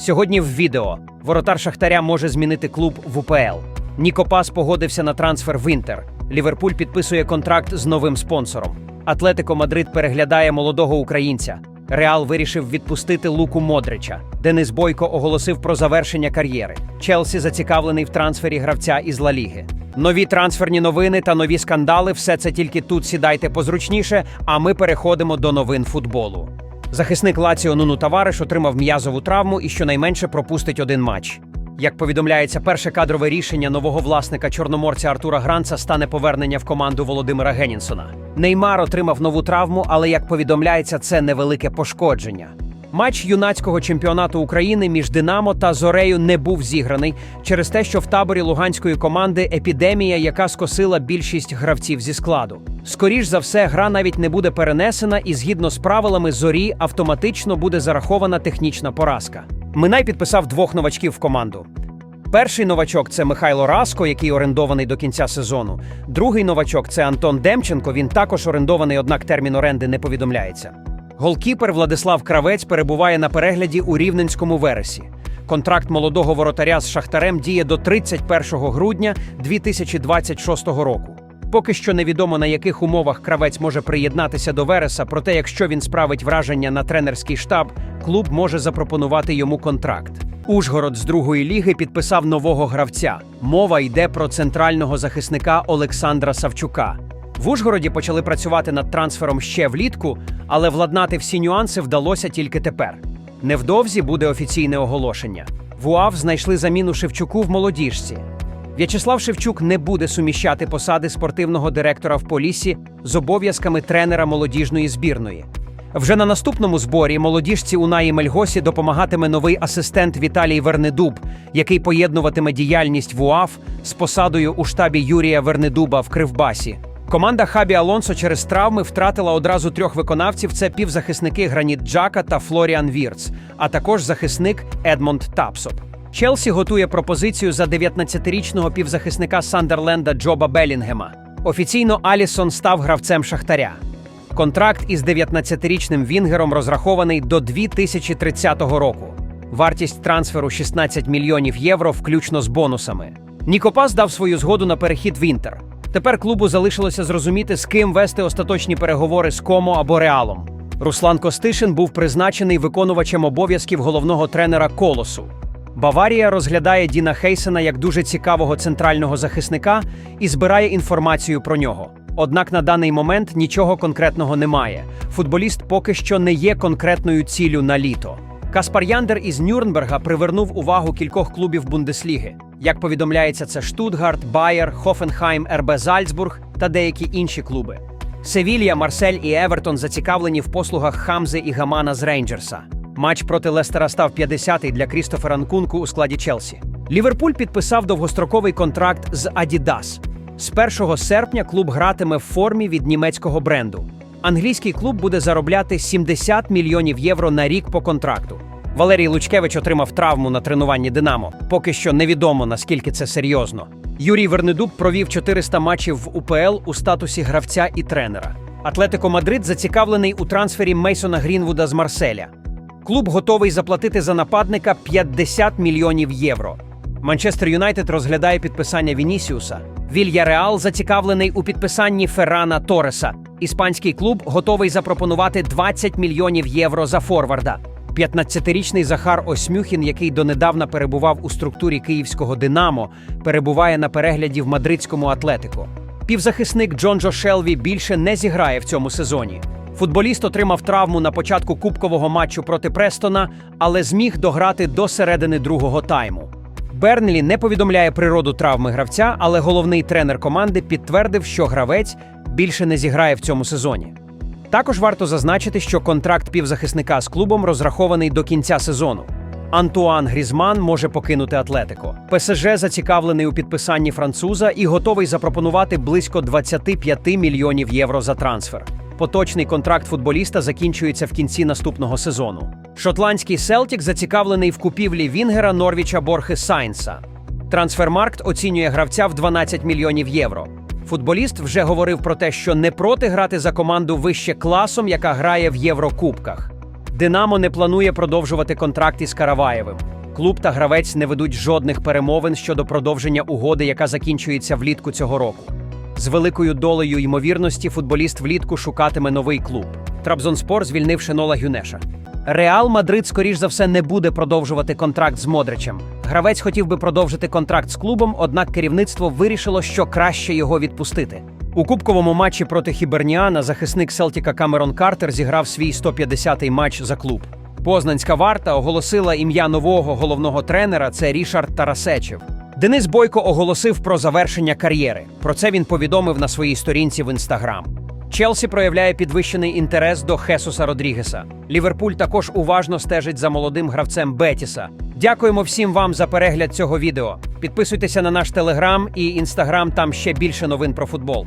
Сьогодні в відео воротар Шахтаря може змінити клуб в УПЛ. Ніко Пас погодився на трансфер в Інтер. Ліверпуль підписує контракт з новим спонсором. Атлетико Мадрид переглядає молодого українця. Реал вирішив відпустити Луку Модрича. Денис Бойко оголосив про завершення кар'єри. Челсі зацікавлений в трансфері гравця із Ла Ліги. Нові трансферні новини та нові скандали все це тільки тут сідайте позручніше, а ми переходимо до новин футболу. Захисник Лаціо Нуну Тавариш отримав м'язову травму і щонайменше пропустить один матч. Як повідомляється, перше кадрове рішення нового власника чорноморця Артура Гранца стане повернення в команду Володимира Генінсона. Неймар отримав нову травму, але як повідомляється, це невелике пошкодження. Матч юнацького чемпіонату України між Динамо та Зорею не був зіграний через те, що в таборі луганської команди епідемія, яка скосила більшість гравців зі складу. Скоріш за все, гра навіть не буде перенесена, і згідно з правилами зорі автоматично буде зарахована технічна поразка. Минай підписав двох новачків в команду. Перший новачок це Михайло Раско, який орендований до кінця сезону. Другий новачок це Антон Демченко. Він також орендований, однак термін оренди не повідомляється. Голкіпер Владислав Кравець перебуває на перегляді у Рівненському вересі. Контракт молодого воротаря з Шахтарем діє до 31 грудня 2026 року. Поки що невідомо на яких умовах кравець може приєднатися до Вереса, проте якщо він справить враження на тренерський штаб, клуб може запропонувати йому контракт. Ужгород з другої ліги підписав нового гравця. Мова йде про центрального захисника Олександра Савчука. В Ужгороді почали працювати над трансфером ще влітку, але владнати всі нюанси вдалося тільки тепер. Невдовзі буде офіційне оголошення. В УАВ знайшли заміну Шевчуку в молодіжці. В'ячеслав Шевчук не буде суміщати посади спортивного директора в Поліссі з обов'язками тренера молодіжної збірної. Вже на наступному зборі молодіжці Унаї Мельгосі допомагатиме новий асистент Віталій Вернедуб, який поєднуватиме діяльність в УАФ з посадою у штабі Юрія Вернедуба в Кривбасі. Команда Хабі Алонсо через травми втратила одразу трьох виконавців: це півзахисники Граніт Джака та Флоріан Вірц, а також захисник Едмонд Тапсоп. Челсі готує пропозицію за 19-річного півзахисника Сандерленда Джоба Белінгема. Офіційно Алісон став гравцем Шахтаря. Контракт із 19-річним Вінгером розрахований до 2030 року. Вартість трансферу 16 мільйонів євро, включно з бонусами. Нікопас дав свою згоду на перехід в Інтер. Тепер клубу залишилося зрозуміти, з ким вести остаточні переговори з Комо або Реалом. Руслан Костишин був призначений виконувачем обов'язків головного тренера Колосу. Баварія розглядає Діна Хейсена як дуже цікавого центрального захисника і збирає інформацію про нього. Однак на даний момент нічого конкретного немає. Футболіст поки що не є конкретною ціллю на літо. Каспар Яндер із Нюрнберга привернув увагу кількох клубів Бундесліги. Як повідомляється, це Штутгарт, Байер, Хофенхайм, РБ Зальцбург та деякі інші клуби. Севілья, Марсель і Евертон зацікавлені в послугах Хамзи і Гамана з Рейнджерса. Матч проти Лестера став 50-й для Крістофера Нкунку у складі Челсі. Ліверпуль підписав довгостроковий контракт з Adidas. З 1 серпня клуб гратиме в формі від німецького бренду. Англійський клуб буде заробляти 70 мільйонів євро на рік по контракту. Валерій Лучкевич отримав травму на тренуванні Динамо. Поки що невідомо наскільки це серйозно. Юрій Вернедуб провів 400 матчів в УПЛ у статусі гравця і тренера. Атлетико Мадрид зацікавлений у трансфері Мейсона Грінвуда з Марселя. Клуб готовий заплатити за нападника 50 мільйонів євро. Манчестер Юнайтед розглядає підписання Вінісіуса. Вільяреал зацікавлений у підписанні Феррана Тореса. Іспанський клуб готовий запропонувати 20 мільйонів євро за форварда. 15-річний Захар Осмюхін, який донедавна перебував у структурі київського Динамо, перебуває на перегляді в мадридському Атлетико. Півзахисник Джон Джо Шелві більше не зіграє в цьому сезоні. Футболіст отримав травму на початку кубкового матчу проти Престона, але зміг дограти до середини другого тайму. Бернлі не повідомляє природу травми гравця, але головний тренер команди підтвердив, що гравець більше не зіграє в цьому сезоні. Також варто зазначити, що контракт півзахисника з клубом розрахований до кінця сезону. Антуан Грізман може покинути Атлетико. ПСЖ зацікавлений у підписанні француза і готовий запропонувати близько 25 мільйонів євро за трансфер. Поточний контракт футболіста закінчується в кінці наступного сезону. Шотландський Селтік зацікавлений в купівлі Вінгера Норвіча Борхи Сайнса. Трансфермаркт оцінює гравця в 12 мільйонів євро. Футболіст вже говорив про те, що не проти грати за команду вище класом, яка грає в Єврокубках. Динамо не планує продовжувати контракт із Караваєвим. Клуб та гравець не ведуть жодних перемовин щодо продовження угоди, яка закінчується влітку цього року. З великою долею ймовірності футболіст влітку шукатиме новий клуб. Трабзонспор звільнив Шенола Гюнеша. Реал Мадрид, скоріш за все, не буде продовжувати контракт з Модричем. Гравець хотів би продовжити контракт з клубом, однак керівництво вирішило, що краще його відпустити. У кубковому матчі проти Хіберніана захисник Селтіка Камерон Картер зіграв свій 150-й матч за клуб. Познанська варта оголосила ім'я нового головного тренера. Це Рішард Тарасечев. Денис Бойко оголосив про завершення кар'єри. Про це він повідомив на своїй сторінці в інстаграм. Челсі проявляє підвищений інтерес до Хесуса Родрігеса. Ліверпуль також уважно стежить за молодим гравцем Бетіса. Дякуємо всім вам за перегляд цього відео. Підписуйтеся на наш телеграм і інстаграм, там ще більше новин про футбол.